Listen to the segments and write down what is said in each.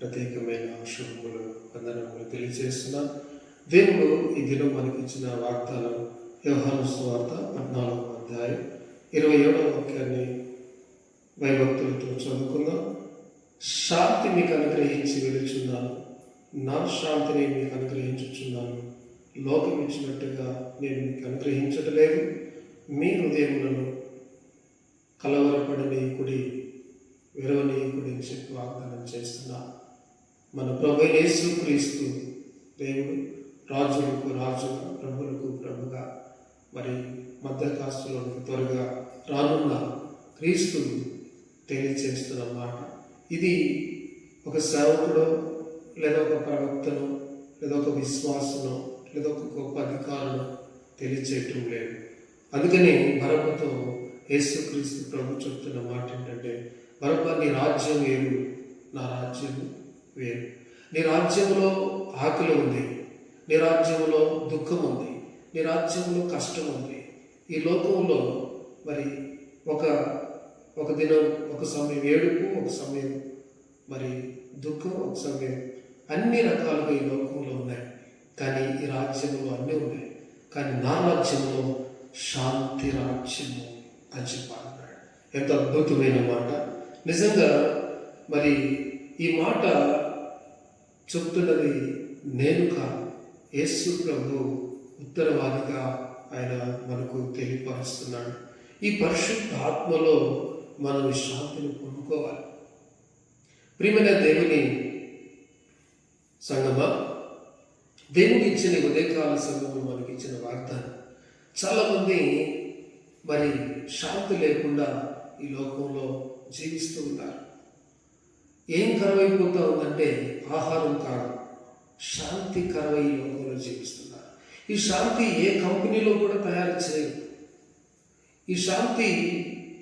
ప్రత్యేకమైన శుభములు వందనములు తెలియజేస్తున్నాం. దేవుడు ఈ దినం మనకిచ్చిన వాగ్దానం వ్యవహార పద్నాలుగు అధ్యాయం ఇరవై ఏడవ వాక్యాన్ని భయభక్తులతో చదువుకుందాం. శాంతి మీకు అనుగ్రహించి వెలుచున్నాను నా శాంతిని మీకు అనుగ్రహించుచున్నాను. లోకం ఇచ్చినట్టుగా నేను మీకు అనుగ్రహించటలేదు. మీ హృదయములను కలవరపడనీయకుడి విరవనీయకుడి అని చెప్పి వాగ్దానం చేస్తున్నా మన ప్రభు యేసు క్రీస్తు దేవుడు రాజులకు రాజుగా ప్రభులకు ప్రభుగా మరి మధ్యకాస్తులోనికి త్వరగా రానున్న క్రీస్తు తెలియచేస్తున్న మాట. ఇది ఒక సేవకుడు లేదా ఒక ప్రవక్తను లేదా ఒక విశ్వాసను లేదా ఒక గొప్ప అధికారులు తెలియచేయటం లేదు. అందుకని భరమతో యేసుక్రీస్తు ప్రభు చెప్తున్న మాట ఏంటంటే భరమ నీ రాజ్యం ఏమి నా రాజ్యం వేరు. నీ రాజ్యంలో ఆకలి ఉంది. నీ రాజ్యంలో దుఃఖం ఉంది. నీ రాజ్యంలో కష్టం ఉంది. ఈ లోకంలో మరి ఒక ఒక దినం ఒక సమయం ఏడుపు ఒక సమయం మరి దుఃఖం ఒక సమయం అన్ని రకాలుగా ఈ లోకంలో ఉన్నాయి. కానీ ఈ రాజ్యంలో అన్నీ ఉన్నాయి. కానీ నా రాజ్యంలో శాంతి రాజ్యము అని చెప్పాలన్నాడు ఎంత అద్భుతమైన మాట. నిజంగా మరి ఈ మాట చెప్తున్నది నేను కాదు. యేసు ప్రభు ఉత్తరవాదిగా ఆయన మనకు తెలియపరుస్తున్నాడు. ఈ పరిశుద్ధ ఆత్మలో మనం శాంతిని పొందుకోవాలి. ప్రియమైన దేవుని సంగమా దేవుడు ఇచ్చిన ఉదయకాల సంఘము మనకి ఇచ్చిన వాగ్దానం. చాలామంది మరి శాంతి లేకుండా ఈ లోకంలో జీవిస్తూ ఉన్నారు. ఏం కరువైపోతా ఉందంటే ఆహారం కాదు. శాంతి ఈ లోకంలో జీవిస్తున్నారు. ఈ శాంతి ఏ కంపెనీలో కూడా తయారు చేయదు. ఈ శాంతి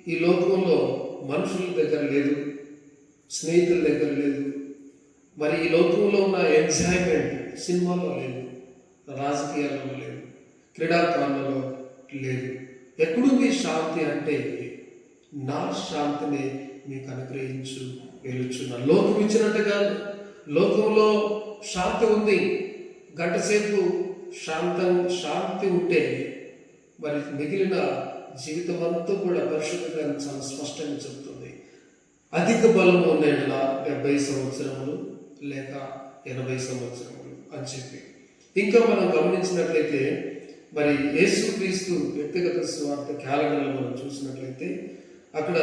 ఈ లోకంలో మనుషుల దగ్గర లేదు స్నేహితుల దగ్గర లేదు. మరి ఈ లోకంలో ఉన్న ఎంజాయ్మెంట్ సినిమాలో లేదు రాజకీయాల్లో లేదు క్రీడాకారులలో లేదు. ఎక్కడుంది శాంతి అంటే నా శాంతిని మీకు అనుగ్రహించు వెలుచున్న లోకం కాదు లోకంలో శాంతి ఉంది. గంటసేపు శాంతం శాంతి ఉంటే మరి మిగిలిన జీవితం అంతా కూడా పరిశుద్ధ గ్రంథం చాలా స్పష్టంగా చెబుతుంది అధిక బలం ఉన్నట్ల డెబ్బై సంవత్సరములు లేక ఎనభై సంవత్సరములు అని చెప్పి. ఇంకా మనం గమనించినట్లయితే మరి యేసుక్రీస్తు వ్యక్తిగత స్వార్థ క్యాలెండర్లో మనం చూసినట్లయితే అక్కడ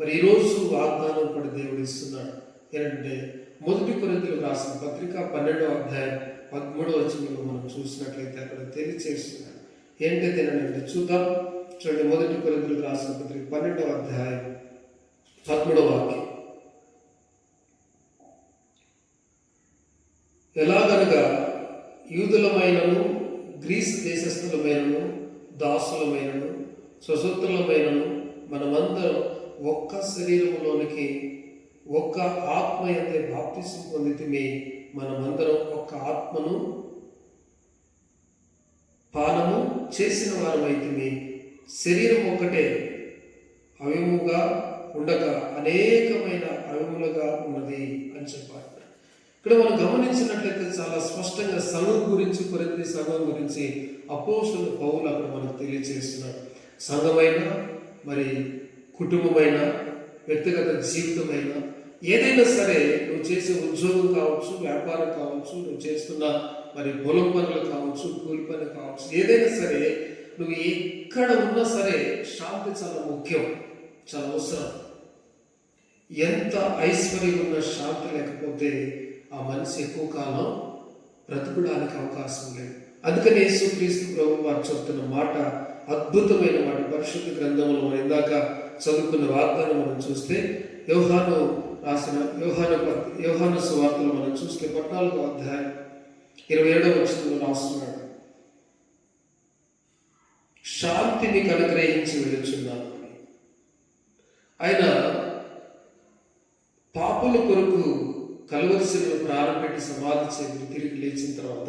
మరి ఈరోజు వాగ్దానం కూడా దేవుడు ఇస్తున్నాడు. ఏంటంటే మొదటి కొరింతలు రాసిన పత్రిక పన్నెండవ అధ్యాయం పదమూడవ వచనంలో మనం చూసినట్లయితే అక్కడ తెలియచేస్తున్నాడు. ఏంటైతే అంటే చూద్దాం. చూడండి మొదటి కొరింతలు రాసిన పత్రిక పన్నెండవ అధ్యాయం పదమూడవ వాక్యం. ఎలాగనగా యూదులమైనను గ్రీస్ దేశస్థులమైనను దాసులమైనను స్వతంత్రులమైనను మనమందరం ఒక్క శరీరంలోనికి ఒక్క ఆత్మ అయితే బాప్తిసం పొందితిమి. మనమందరం ఒక్క ఆత్మను పానము చేసిన వారమైతిమి. శరీరం ఒక్కటే అవిముగా ఉండగా అనేకమైన అవిములుగా ఉన్నది అని చెప్పారు ఇక్కడ మనం గమనించినట్లయితే చాలా స్పష్టంగా సంఘం గురించి కొరింది సంఘం గురించి అపోసులు పౌలు అక్కడ మనకు తెలియజేస్తున్నాడు. సంఘమైన మరి కుటుంబమైన వ్యక్తిగత జీవితమైన ఏదైనా సరే నువ్వు చేసే ఉద్యోగం కావచ్చు వ్యాపారం కావచ్చు నువ్వు చేస్తున్న మరి పొలం పనులు కావచ్చు కూలి పనులు కావచ్చు ఏదైనా సరే నువ్వు ఎక్కడ ఉన్నా సరే శాంతి చాలా ముఖ్యం చాలా అవసరం. ఎంత ఐశ్వర్యం ఉన్న శాంతి లేకపోతే ఆ మనిషి ఎక్కువ కాలం బ్రతకడానికి అవకాశం లేదు. అందుకని యేసుక్రీస్తు ప్రభు వారు చెప్తున్న మాట అద్భుతమైన వాటి పరిశుద్ధ గ్రంథంలో మనం ఇందాక చదువుకున్న వాగ్దానం మనం చూస్తే యోహాను రాసిన యోహాను పత్- యోహాను సువార్తలు మనం చూస్తే పద్నాలుగో అధ్యాయం ఇరవై ఏడవ వచనంలో రాస్తున్నాడు. శాంతిని కనుగ్రహించి అనుగ్రహించి వెలుచున్నాను ఆయన పాపుల కొరకు కలువరిశిలను ప్రారంభపెట్టి సమాధి చేసి తిరిగి లేచిన తర్వాత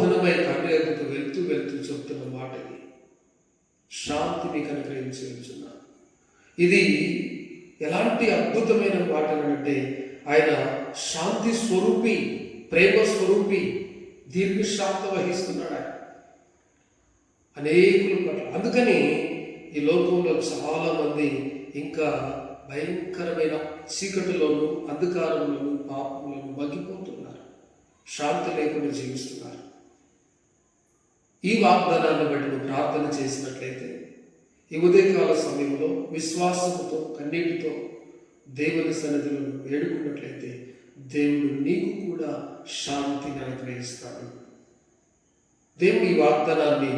వాహనమై తండ్రి ఎదుట వెళ్తూ వెళ్తూ చెప్తున్న మాట ఇది. శాంతి మీకు అనుగ్రహించి ఇది ఎలాంటి అద్భుతమైన మాట అంటే ఆయన శాంతి స్వరూపి ప్రేమ స్వరూపి దీర్ఘశాంత వహిస్తున్నాడు ఆయన. అనేకుల పట్ల. అందుకని ఈ లోకంలో చాలామంది ఇంకా భయంకరమైన చీకటిలోను అంధకారంలోను పాపంలోను మగ్గిపోతున్నారు. శాంతి లేకుండా జీవిస్తున్నారు. ఈ వాగ్దానాన్ని బట్టి నువ్వు ప్రార్థన చేసినట్లయితే ఈ ఉదయకాల సమయంలో విశ్వాసముతో కన్నీటితో దేవుని సన్నిధిలో వేడుకున్నట్లయితే దేవుడు నీకు కూడా శాంతిని అనుగ్రహిస్తాడు. దేవుడు ఈ వాగ్దానాన్ని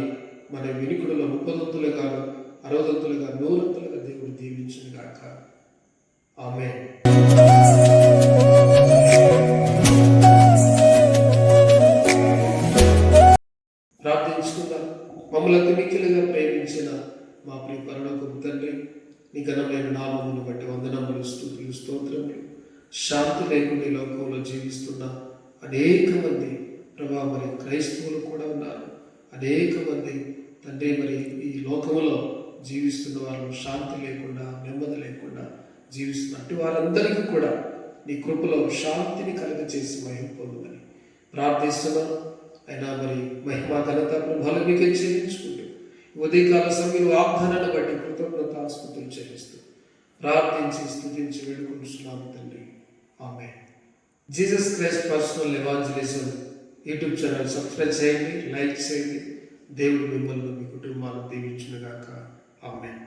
మన వినికుడులో ముప్పదంతులుగా అరవదంతులుగా నూరంతులుగా దేవుడు దీవించిన గాక ఆమె మా ప్రియ పరలోకపు తండ్రి నీ ఘనమైన నామమును బట్టి వందనములు స్థుతులు స్తోత్రములు. శాంతి లేకుండా ఈ లోకంలో జీవిస్తున్న అనేక మంది ప్రభా మరి క్రైస్తవులు కూడా ఉన్నారు. అనేక మంది తండ్రి మరి ఈ లోకంలో జీవిస్తున్న వారు శాంతి లేకుండా నెమ్మది లేకుండా జీవిస్తున్నట్టు వారందరికీ కూడా నీ కృపలో శాంతిని కలుగచేసి మహిమ పొందమని ప్రార్థిస్తున్నాను. అయినా మరి మహిమా ఘనత ప్రభావాలు మీకే చెల్లించుకుంటూ ఉదయకాల సమయం వాగ్దానాన్ని బట్టి కృతజ్ఞత ఆసుపత్రులు చెల్లిస్తూ ప్రార్థించి స్థుతించి వేడుకుంటున్నాము తండ్రి. ఆమె Jesus Christ personal evangelism YouTube channel subscribe చేయండి లైక్ చేయండి. దేవుడు మిమ్మల్ని మీ కుటుంబాలను దీవించునుగాక. ఆమె